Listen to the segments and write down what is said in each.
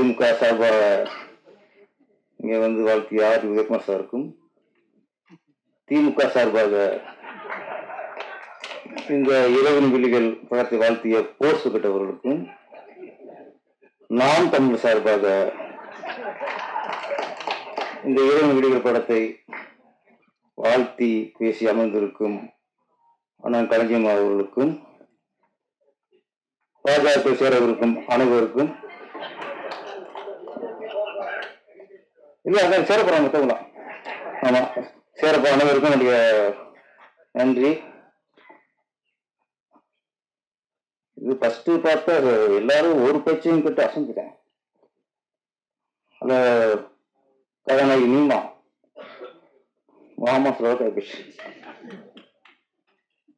அதிமுக சார்பாக இங்கே வந்து வாழ்த்திய ஆர் உதயகுமார் சாருக்கும் திமுக சார்பாக இந்த இரவின் விழிகள் படத்தை வாழ்த்திய போர்ஸ் பெற்றவர்களுக்கும் நாம் தமிழ் சார்பாக இந்த இரவின் விழிகள் படத்தை வாழ்த்தி பேசி அமர்ந்திருக்கும் அண்ணன் கலைஞம் அவர்களுக்கும் பாஜக சேரவிருக்கும் அனைவருக்கும் இல்ல அதான் சேரப்போறாங்க மத்தவங்களா ஆமாம் சேரப்போ அனைவருக்கும் என்னுடைய நன்றி. இது ஃபஸ்ட்டு பார்த்தா எல்லாரும் ஒரு பேச்சையும் கிட்ட அசைஞ்சிட்டேன் அத கதாநாயகி நீமா மாமா சொல்ல கைப்பிச்சு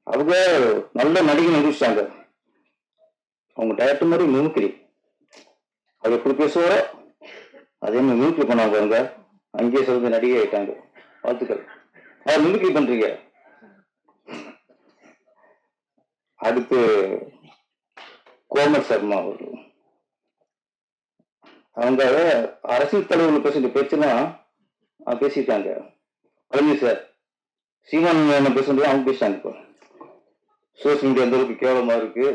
அவங்க நல்ல நடிகை நடிச்சிட்டாங்க. அவங்க டேரக்டர் மாதிரி மிமிக்ரி அது எப்படி பேசுவாரோ அதே மாதிரி மிமிக்ரி பண்ணாங்க அவங்க அங்கேயே சிறந்த நடிகை ஆயிட்டாங்க. வாழ்த்துக்கள். அவர் மிமிக்ரி பண்றீங்க. அடுத்து கோமர் சர்மா அவர் அவங்க அரசியல் தலைவர்கள் பேசுற பேச்சுன்னா பேசிட்டாங்க. பழனி சார் சீமான் என்ன பேசுறது அவங்க பேசிட்டாங்க இப்போ. சோசியல் மீடியா எந்த அளவுக்கு கேவலமா இருக்கு.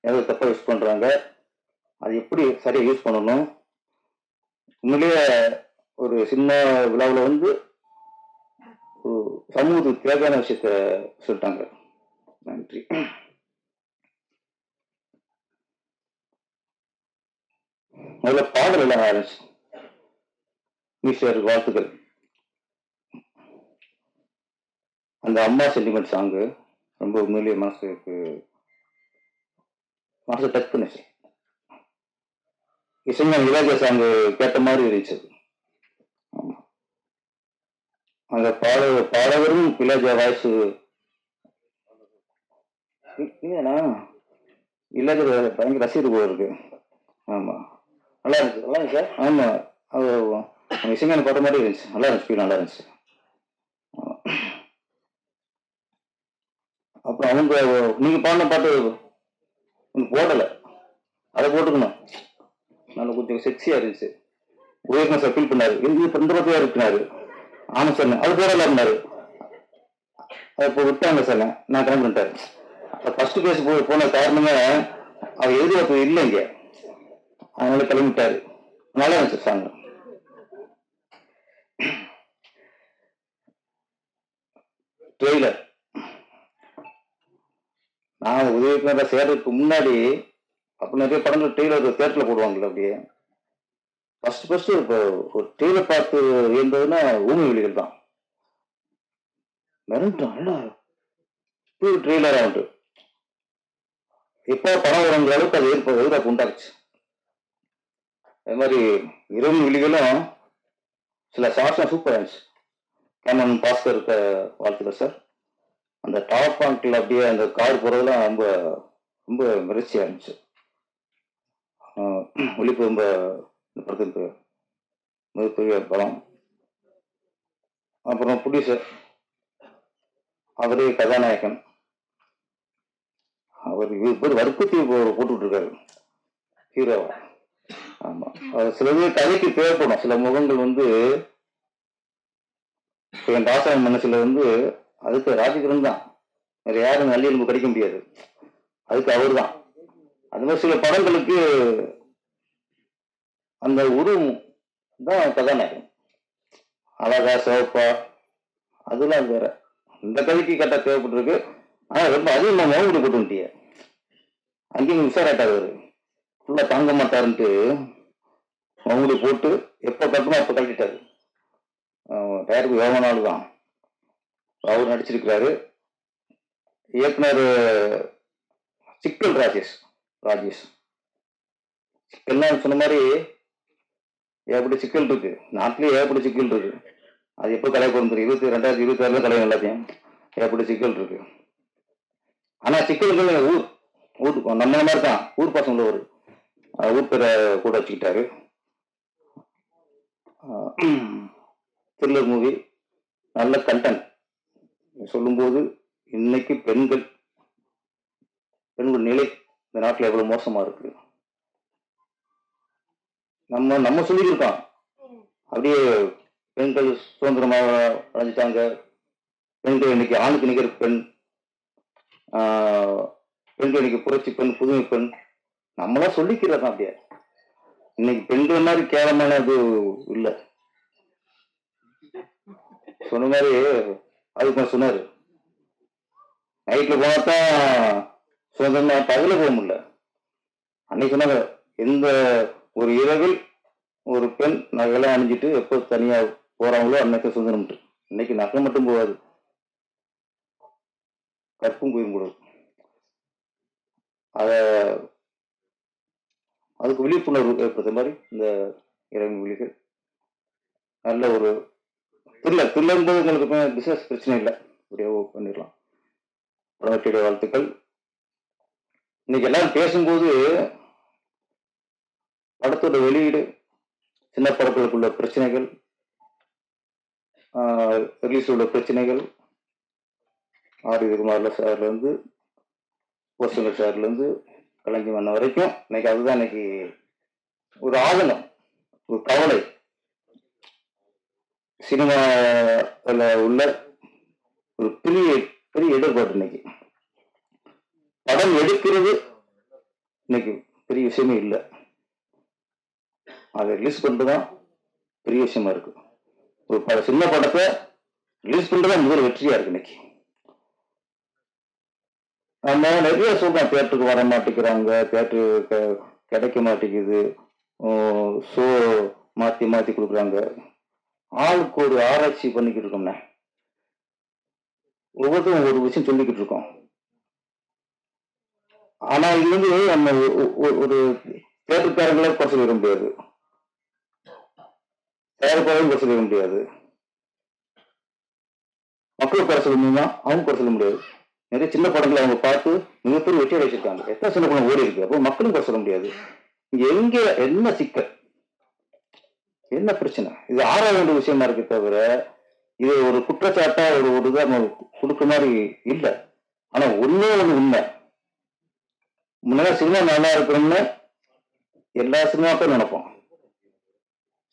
எந்த தப்பா யூஸ் பண்றாங்க. அது எப்படி சரியா யூஸ் பண்ணணும்? உண்மையிலேயே ஒரு சின்ன விழாவில் வந்து ஒரு சமூகத்துக்கு தேவையான விஷயத்த சொல்லிட்டாங்க. நன்றி. முதல்ல பாடல் எல்லாம் ஆரம்பிச்சு. ஈஸ்வருக்கு வாழ்த்துக்கள். அந்த அம்மா சென்டிமெண்ட் சாங்கு ரொம்ப உண்மையிலேயே மனசுக்கு மனசை டச் பண்ணுச்சு. இசைஞான இளையராஜா சாங்கு கேட்ட மாதிரி இருந்துச்சு. அந்த பாட பாடகரும் இளையராஜா வாய்ஸ் இல்லைண்ணா. இளையராஜா பயங்கர ரசிகர் போல இருக்கு. ஆமா. நல்லா இருந்துச்சு. நல்லா இருந்துச்சு? ஆமா. அது அவங்க இசைஞான பாட்ட மாதிரி இருந்துச்சு. நல்லா இருந்துச்சு. ஃபீல் நல்லா இருந்துச்சு. அப்புறம் அவங்க நீங்க பாடின பாட்டு போடலை. அதை போட்டுக்கணும். நல்ல கொஞ்சம் செக்ஸியா இருந்துச்சு. உயர்னஸ் சார் ஃபீல் பண்ணாரு. இது இப்ப இருக்கிறாரு ஆமா சார் அது போடல இருந்தாரு அப்போ இப்போ விட்டாங்க சார் நான் கிளம்பி பண்ணிட்டாரு ஃபர்ஸ்ட் பேஸ் போய் போன காரணமே அவர் எதிர்பார்ப்பு இல்லை இங்க. அதனால கிளம்பிட்டாரு நல்லா இருந்துச்சு சாங் ட்ரெய்லர் நான் உதவிக்குமார சேர்றதுக்கு முன்னாடி அப்போ நிறைய படங்கள் டெய்லர் தேட்டரில் போடுவாங்கல்ல அப்படியே. ஃபர்ஸ்ட் ஃபர்ஸ்ட் இப்போ ஒரு டெய்லர் பார்த்து இருந்ததுன்னா ஊமை விழிகள் தான். மிரண்டான் என்ன இப்படி ட்ரெய்லராக ஆகுது இப்போ படம் வருங்கிற அளவுக்கு அது எதிர்ப்பு எதிர்பார்ப்பு உண்டாச்சு அது மாதிரி இரவு விழிகளும் சில ஷார்ட்ஸ்லாம் சூப்பராக இருந்துச்சு கேமன் பாஸ்கர் இருக்க வாழ்த்துக்கள் சார் அந்த டாப் பாயிண்ட்ல அப்படியே அந்த கார் போகிறதுலாம் ரொம்ப ரொம்ப மிரட்சியாக இருந்துச்சு. ஆஹ் இந்த படத்துக்கு மிகப்பெரிய படம். அப்புறம் ப்ரொடியூசர் அவரே கதாநாயகன். அவர் இவர் வற்புறுத்தி போட்டுக்கிட்டு இருக்காரு ஹீரோவா ஆமா. சில பேர் கதைக்கு தேவைப்படும். சில முகங்கள் வந்து என் ராசாயன் மனசுல வந்து அதுக்கு ராஜகிரன் தான். வேற யாரும் நல்லியல்பு கிடைக்க முடியாது. அதுக்கு அவர் தான் அது மாதிரி சில படங்களுக்கு அந்த உருவம் தான் கதாநாயகன். அழகா சிவப்பா அதெல்லாம் வேற. இந்த கதைக்கு கரெக்டாக தேவைப்பட்டிருக்கு. ஆனால் ரொம்ப அதிகமாக மோகடி போட்டு வந்துட்டிய அங்கேயும் விசாராட்டார் அவரு ஃபுல்லாக தாங்க மாட்டாருன்ட்டு அவங்களுக்கு போட்டு எப்போ கட்டணும் அப்போ கட்டிட்டாரு டயருக்கு வேக நாள் தான். அவர் நடிச்சிருக்கிறாரு. இயக்குனர் சிக்கல் ராஜேஷ். ராஜேஷ். சிக்கல்லாம் சொன்ன மாதிரி ஏகப்பட்ட சிக்கல் இருக்கு. நாட்டிலேயே ஏகப்பட்ட சிக்கல் இருக்கு. அது எப்போ கலை பிறந்தது இருபத்தி ரெண்டாயிரத்தி இருபத்தி ஆறுல கலை எல்லாத்தையும். ஏகப்பட்ட சிக்கல் இருக்கு. ஆனா சிக்கல்கள் ஊர் ஊர் நம்ம மாதிரி தான். ஊர் பசங்க ஒரு ஊர் பேரை கூட வச்சுக்கிட்டாரு. த்ரில்லர் மூவி நல்ல கண்டென்ட் சொல்லும்போது இன்னைக்கு பெண்கள் பெண்கள் நிலை இந்த நாட்டில் எவ்வளவு மோசமா இருக்கு? நம்ம நம்ம சொல்லியிருக்கோம். அப்படியே பெண்கள் சுதந்திரமாக அடைஞ்சிட்டாங்க. பெண்கள் இன்னைக்கு ஆணுக்கு நிகர் பெண் பெண்கள் இன்னைக்கு புரட்சி பெண் புதுமை பெண் நம்மளா சொல்லிக்கிறதா அப்படியே. இன்னைக்கு பெண்கள் மாதிரி கேவலமான இது இல்லை. சொன்ன மாதிரி அதுக்கு நான் சொன்னாரு. நைட்ல போனா தான் சுதந்திரமா பகல போக முடியல. அன்னைக்கு சொன்னாங்க எந்த ஒரு இரவில் ஒரு பெண் நகையெல்லாம் அணிஞ்சிட்டு எப்போ தனியா போறாங்களோ அன்னைக்கு சுதந்திரம் இன்னைக்கு நகை மட்டும் போகாது. கற்பும் போயும் கூடாது அத அதுக்கு விழிப்புணர்வு ஏற்படுத்த மாதிரி இந்த இறைவன் விழிகள். நல்ல ஒரு தில்லர் தில்லர்ன்றது உங்களுக்கு பிசினஸ் பிரச்சனை இல்லை. அப்படியே பண்ணிடலாம். படவெட்டியுடைய வாழ்த்துக்கள். இன்னைக்கு எல்லாரும் பேசும்போது படத்தோட வெளியீடு சின்ன படங்களுக்குள்ள பிரச்சனைகள் ரிலீஸ் உள்ள பிரச்சனைகள் ஆர் குமார்ல சார்ல இருந்து போஸ்டங்கர் சார்ல இருந்து மன்ன வரைக்கும் இன்னைக்கு அதுதான் இன்னைக்கு ஒரு ஆதங்கம் ஒரு கவலை. சினிமாவில் உள்ள ஒரு பெரிய பெரிய இடர்பாடு இன்னைக்கு. படம் எடுக்கிறது இன்னைக்கு பெரிய விஷயமே இல்லை. அதை ரிலீஸ் பண்ணிட்டு தான் பெரிய விஷயமா இருக்கு. ஒரு பட சின்ன படத்தை ரிலீஸ் பண்ணிட்டு தான் முதல் வெற்றியா இருக்கு இன்னைக்கு. நம்ம நிறைய சொல்றோம் தேட்டருக்கு வர மாட்டேங்கிறாங்க தேட்டரு க- கிடைக்க மாட்டேங்குது. ஷோ மாற்றி மாற்றி கொடுக்குறாங்க. ஆளுக்கு ஒரு ஆராய்ச்சி பண்ணிக்கிட்டு இருக்கோம்ண்ணே. ஒவ்வொருத்தரும் ஒரு விஷயம் சொல்லிக்கிட்டு இருக்கோம். ஆனா இது வந்து நம்ம ஒரு தேட்டருக்காரங்களே குறை சொல்லிட முடியாது. தயாரிப்பாளரும் குறை சொல்லிட முடியாது. மக்களும் குறை சொல்ல முடியுமா? அவங்க குறை சொல்ல முடியாது. நிறைய சின்ன படங்களை அவங்க பார்த்து மிகப்பெரிய வெற்றி அடைச்சிருக்காங்க எத்தனை சின்ன படம் ஓடி இருக்கு? அப்போ மக்களும் குறை சொல்ல முடியாது. இங்க எங்க என்ன சிக்கல்? என்ன பிரச்சனை? இது ஆராய வேண்டிய விஷயமா இருக்கு தவிர இது ஒரு குற்றச்சாட்டா ஒரு ஒரு இதா நம்ம கொடுக்க மாதிரி இல்லை. ஆனா ஒன்னே ஒன்று உண்மை. முன்னாடி சினிமா நல்லா இருக்கணும்னு எல்லா சினிமாக்கும் நினைப்போம்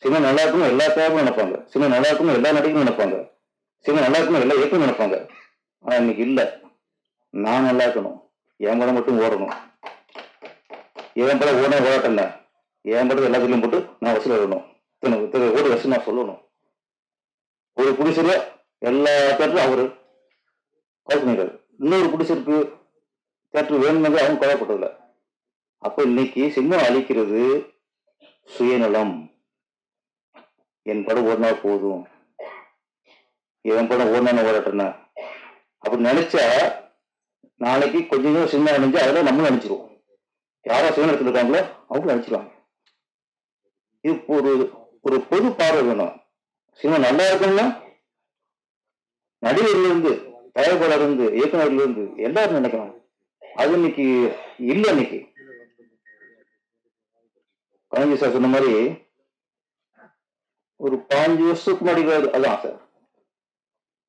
சினிமா நல்லா இருக்கணும் எல்லா தேவையும் நினைப்பாங்க. சினிமா நல்லா இருக்கணும் எல்லா நடிகையும் நினைப்பாங்க. சினிமா நல்லா இருக்கணும் எல்லா இயக்கம் நினைப்பாங்க. ஆனா இன்னைக்கு இல்லை. நான் நல்லா இருக்கணும். என் படம் மட்டும் ஓடணும். என் படம் ஓட ஓடட்டம் என் படத்தை எல்லாத்துலையும் போட்டு நான் வசூல் வரணும் இத்தனை இத்தனை ஓடி வசூல் நான் சொல்லணும். ஒரு புடிசரு எல்லா பேர்லையும் அவரு. கவுட் பண்ணிடுறாரு இன்னொரு புடிசருக்கு தேட்டர் வேணுங்கிறது அவங்க கவலைப்பட்டதில்ல அப்போ இன்னைக்கு சினிமா அழிக்கிறது சுயநலம். என் படம் ஓடினா போதும். என் படம் ஓடினா ஓடட்டுனா அப்படி நினைச்சா நாளைக்கு கொஞ்சம் சினிமா நினைஞ்சு அதில் நம்ம நினைச்சிருவோம் யாரோ சினிமா எடுத்துருக்காங்களோ அவங்க நினைச்சிருவாங்க இது ஒரு ஒரு பொது பார்வை வேணும். சினிமா நல்லா இருக்கணும்னா நடிகர்ல இருந்து தயாரிப்பாளர் இருந்து இயக்குனர்ல இருந்து எல்லாரும் நினைக்கணும். அது இன்னைக்கு இல்லை இன்னைக்கு. கலைஞர் சார் சொன்ன மாதிரி ஒரு பாஞ்சு வருஷத்துக்கு முன்னாடி அதான் சார்.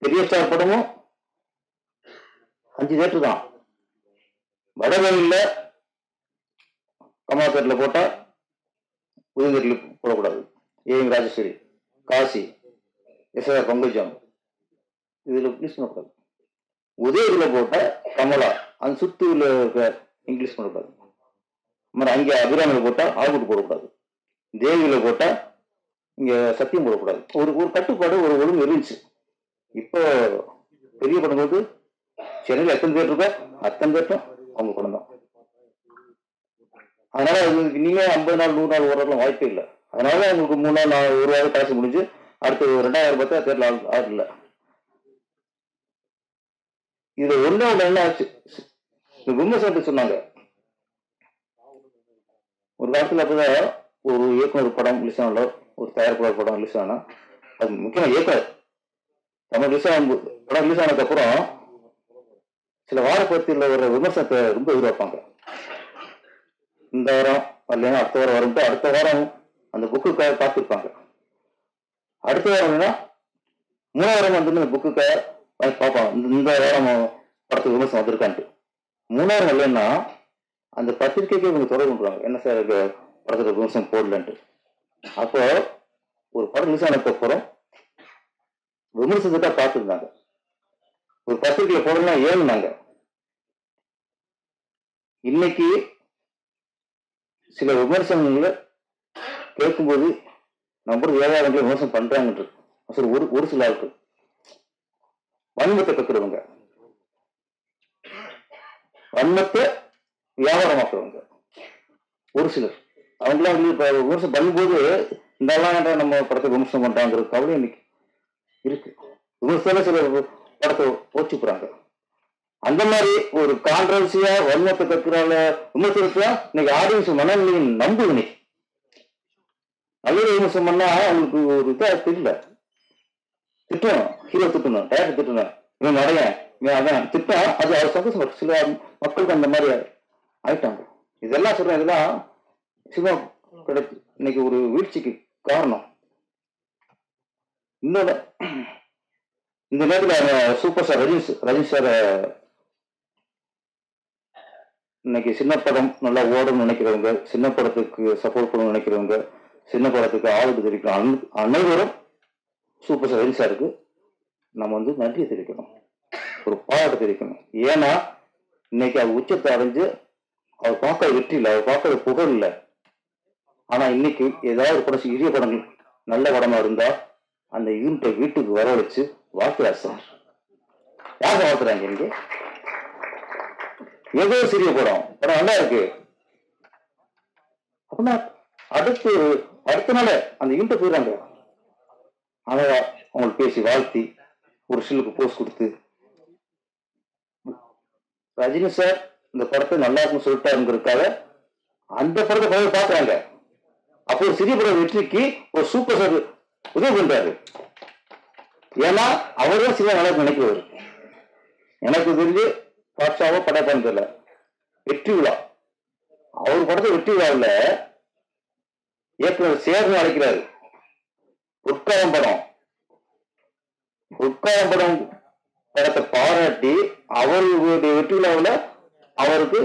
பெரிய ஸ்டார் படமும் அஞ்சு தேட்டர் தான். வடவழியில் கமலாக்கரில் போட்டா உதயநகரில் போடக்கூடாது. ஏஎம் ராஜேஸ்வரி காசி எஸ்ஆர் பங்குஜம் இதில் பிளீஸ் பண்ணக்கூடாது. உதயத்தில் போட்டா கமலா. அந்த சுத்தூர்ல இருக்க இங்கிலீஷ் பண்ணக்கூடாது மாதிரி அங்கே அபிராமியில் போட்டால் ஆகுட்டு போடக்கூடாது. தேவியில் போட்டால் இங்கே சத்தியம் போடக்கூடாது. ஒரு ஒரு கட்டுப்பாடு ஒரு ஒழுங்கு இருந்துச்சு. இப்போ பெரிய படம் போது சென்னையில் எத்தனை பேர் இருக்கோ அத்தனை பேர்ட்டும் அவங்க படம் தான். அதனால இனிமேல் ஐம்பது நாள் நூறு நாள் ஓடுறதுலாம் வாய்ப்பே இல்லை. அதனால உங்களுக்கு மூணு நாள் நாலு- ஒரு வாரம் காசு முடிஞ்சு அடுத்து ஒரு ரெண்டாயிரம் பார்த்தா தேர்தல் ஆள் ஆள் இல்லை. இதுல ஒண்ணு என்ன ஆச்சு? இந்த விமர்சனத்தை சொன்னாங்க? ஒரு காலத்துல அப்பதான் ஒரு இயக்குனர் படம் ரிலீஸ் ஆனாலோ ஒரு தயாரிப்பாளர் படம் ரிலீஸ் ஆனா அது முக்கியமா இயக்குனர். நம்ம ரிலீஸ் ஆகும் படம் ரிலீஸ் ஆனதுக்கு அப்புறம் சில வாரப்பத்தியில் வர விமர்சனத்தை ரொம்ப எதிர்பார்ப்பாங்க. இந்த வாரம் இல்லைன்னா அடுத்த வாரம் வரும்ட்டு அடுத்த வாரம் அந்த புக்குக்காக பார்த்துருப்பாங்க அடுத்த வாரம்னா மூணாவது வாரம் வந்து அந்த புக்குக்காக பார்ப்பாங்க. இந்த இந்த வாரம் படத்துக்கு விமர்சனம் வந்திருக்கான்ட்டு. மூணாயிரம் இல்லைன்னா அந்த பத்திரிகைக்கு இவங்க தொடர்பு பண்றாங்க என்ன சார் இது படத்துக்கு விமர்சனம் போடலன்ட்டு. அப்போ ஒரு படம் ரிலீஸ் ஆனதுக்கு அப்புறம் விமர்சனத்தை பார்த்துருந்தாங்க. ஒரு பத்திரிகையில போடலாம் ஏழுனாங்க இன்னைக்கு சில விமர்சனங்களை கேட்கும்போது நம்பர் ஏழாயிரங்களை விமர்சனம் பண்றாங்கன்றது. ஒரு ஒரு சில ஆளுக்கு வன்மத்தை கத்துறவங்க வன்மத்தை வியாபாரமாக்குறவங்க ஒரு சிலர். அவங்களாம் வந்து ஒரு விமர்சனம் பண்ணும்போது இந்த ஆளாண்டா நம்ம படத்தை விமர்சனம் பண்ணுறாங்கிற கவலை இன்னைக்கு இருக்கு. விமர்சனம் சில படத்தை போச்சு அந்த மாதிரி ஒரு கான்ட்ரவர்சியா வன்மத்தை கத்துறால விமர்சனத்தை இன்னைக்கு ஆடியன்ஸ் மனநிலையை நம்பு இன்னைக்கு. நல்ல விமர்சனம் பண்ணா அவங்களுக்கு ஒரு இதாக தெரியல. திட்டணும் ஹீரோ திட்டணும் டேரக்டர் திட்டணும் இவன் நடையன் அதான். திட்டம் அது அவர் சந்தோஷம் சில மக்களுக்கு அந்த மாதிரி ஆயிட்டாங்க. இதெல்லாம் சொல்றேன் இதெல்லாம் சினிமா கிடைச்சு இன்னைக்கு ஒரு வீழ்ச்சிக்கு காரணம். இன்னொன்னு இந்த நேரத்தில் super star Rajini Rajini sir இன்னைக்கு சின்ன படம் நல்லா ஓடணும்னு நினைக்கிறவங்க சின்ன படத்துக்கு சப்போர்ட் பண்ணணும்னு நினைக்கிறவங்க சின்ன படத்துக்கு ஆதரவு தெரிவிக்கணும் அனைவரும் சூப்பர் ஸ்டார் ரஜினி சாருக்கு நம்ம வந்து நன்றி தெரிவிக்கணும். ஒரு பாராட்டு தெரிவிக்கணும். ஏன்னா இன்னைக்கு அவர் உச்சத்தை அடைஞ்சு அவர் பார்க்கற வெற்றி இல்லை அவர் பார்க்கற புகழ் இல்லை. ஆனா இன்னைக்கு ஏதாவது ஒரு படம் சிறிய படங்கள் நல்ல படமா இருந்தா அந்த யூனிட்டை வீட்டுக்கு வரவழைச்சு வாழ்த்துறார் சார். யார் வாழ்த்துறாங்க இங்க? ஏதோ சிறிய படம். படம் நல்லா இருக்கு. அப்படின்னா அடுத்து அடுத்த நாள் அந்த யூனிட்டை போயிடுறாங்க. அழகா அவங்களுக்கு பேசி வாழ்த்தி ஒரு சில்லுக்கு போஸ்ட் கொடுத்து ரஜினி சார் இந்த படத்தை நல்லா இருக்குன்னு சொல்லிட்டாருங்கிறதுக்காக அந்த படத்தை போய் பார்க்குறாங்க. அப்போ ஒரு சிறிய படம் வெற்றிக்கு ஒரு சூப்பர் ஸ்டார் உதவி பண்றாரு. ஏன்னா அவர் தான் சினிமா நல்லா நினைக்கிறவர். எனக்கு தெரிஞ்சு பாட்ஷாவோ படம் தெரியல. வெற்றி விழா. அவர் படத்தை வெற்றி விழாவில் இயக்குனர் சேர்ந்து அழைக்கிறாரு. உட்காரம் படம். உட்காரம் படம் படத்தை பாராட்டி அவருடைய வெற்றி விழாவில் அவருக்கு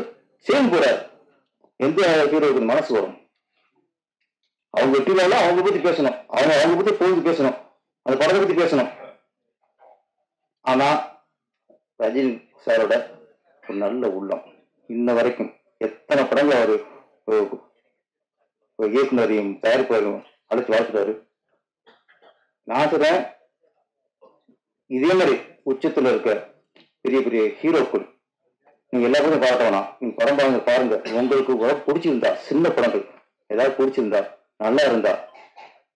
சேர்ந்து போறாரு எந்த ஹீரோவுக்கு மனசு வரும்? அவங்க வெற்றி விழாவில் அவங்க பத்தி பேசணும். அவங்க அவங்க பத்தி பொழுது பேசணும். அந்த படத்தை பத்தி பேசணும். ஆனா ரஜினி சாரோட ஒரு நல்ல உள்ளம். இன்ன வரைக்கும் எத்தனை படங்கள் அவர் இயக்குனரையும் தயாரிப்பாரையும் அழைச்சு வளர்த்துட்டாரு நான் சொல்றேன் இதே மாதிரி உச்சத்துல இருக்க பெரிய பெரிய ஹீரோக்கள். நீங்க எல்லா படமும் பார்க்க நீங்க படம் பாருங்க பாருங்க. உங்களுக்கு உடம்பு பிடிச்சிருந்தா சின்ன படங்கள். ஏதாவது பிடிச்சிருந்தா நல்லா இருந்தா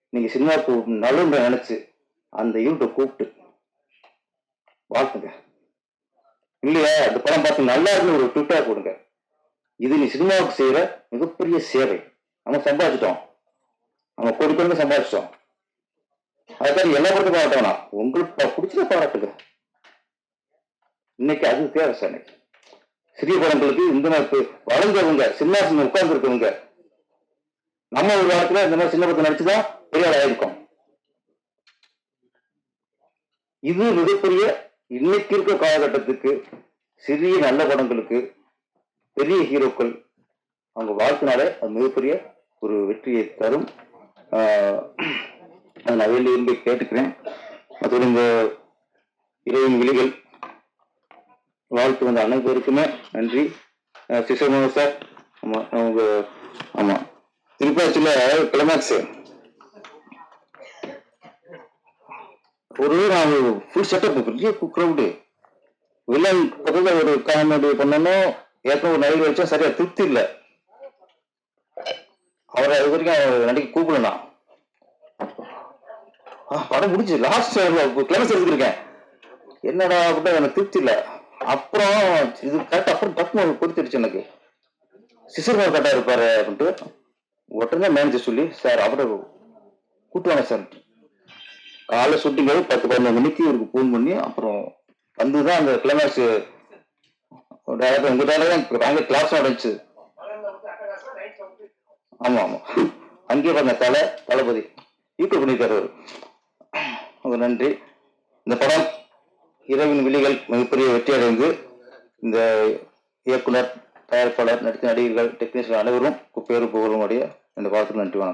நீங்க சினிமாவுக்கு நல்ல நினைச்சு அந்த யூனிட்டை கூப்பிட்டு வாழ்த்துங்க. இல்லையா? அந்த படம் பார்த்து நல்லா இருக்குன்னு ஒரு ட்விட்டா கொடுங்க. இது நீ சினிமாவுக்கு செய்யற மிகப்பெரிய சேவை. நம்ம சம்பாதிச்சிட்டோம். நம்ம கொடுக்கணும்னு சம்பாதிச்சிட்டோம். அதுக்காக எல்லா படத்தையும் பாராட்டோம்னா உங்களுக்கு ப- பிடிச்சத பாராட்டுங்க. இன்னைக்கு அது தேவை சிறிய படங்களுக்கு இந்த மாதிரி வளர்ந்தவங்க சின்னாசனம் உட்கார்ந்து இருக்கவங்க நம்ம ஒரு காலத்துல இந்த மாதிரி சின்ன படத்தை நடிச்சுதான் பெரிய ஆள் ஆயிருக்கோம். இது மிகப்பெரிய இன்னைக்கு இருக்க காலகட்டத்துக்கு சிறிய நல்ல படங்களுக்கு பெரிய ஹீரோக்கள் அவங்க வாழ்த்தினாலே அது மிகப்பெரிய ஒரு வெற்றியை தரும். ஆஹ் நான் வேண்டி விரும்பி கேட்டுக்கிறேன். அதோட இந்த இறைவன் விழிகள் வாழ்த்து வந்த அனைவருக்குமே நன்றி. சிசமோ சார் ஆமா அவங்க ஆமா. திருப்பாச்சியில கிளமேக்ஸ் ஒரு நான் ஃபுல் செட்டப் பெரிய க்ரௌடு வில்லன் பக்கத்தில் ஒரு காமெடி பண்ணணும் ஏற்கனவே ஒரு நடிகர் வச்சா சரியா திருப்தி இல்லை. அவரை இது வரைக்கும் நடிக்க கூப்பிடலாம் படம் முடிஞ்சு லாஸ்ட் கிளைமேக்ஸ் எடுத்துருக்கேன். என்னடா அப்படின்னா எனக்கு திருப்தி இல்லை. அப்புறம் இது கரெக்ட் அப்புறம் டக்கு கொடுத்துருச்சு எனக்கு. சிசர்மார் கரெக்டாக இருப்பாரு அப்படின்ட்டு உடனே மேனேஜர் சொல்லி சார் அவரை கூட்டுவாங்க சார். காலை ஷூட்டிங் பத்து பதினொன்று மணிக்கு இவருக்கு ஃபோன் பண்ணி அப்புறம் வந்து தான் அந்த கிளைமேக்ஸ் டேரக்டர் உங்க டேரக்டர் அங்கே கிளாஸ் நடந்துச்சு ஆமாம் ஆமாம் அங்கேயே பாருங்க தலை தளபதி. ஈக்குவல் பண்ணியிருக்காரு தருவார் நன்றி. இந்த படம் இரவின் விழிகள் மிகப்பெரிய வெற்றியடைந்து இந்த இயக்குனர் தயாரிப்பாளர் நடித்த நடிகர்கள் டெக்னீஷியன் அனைவரும் பேரு புகழும் உடைய இந்த வாழ்த்துக்கு நன்றி வணக்கம்.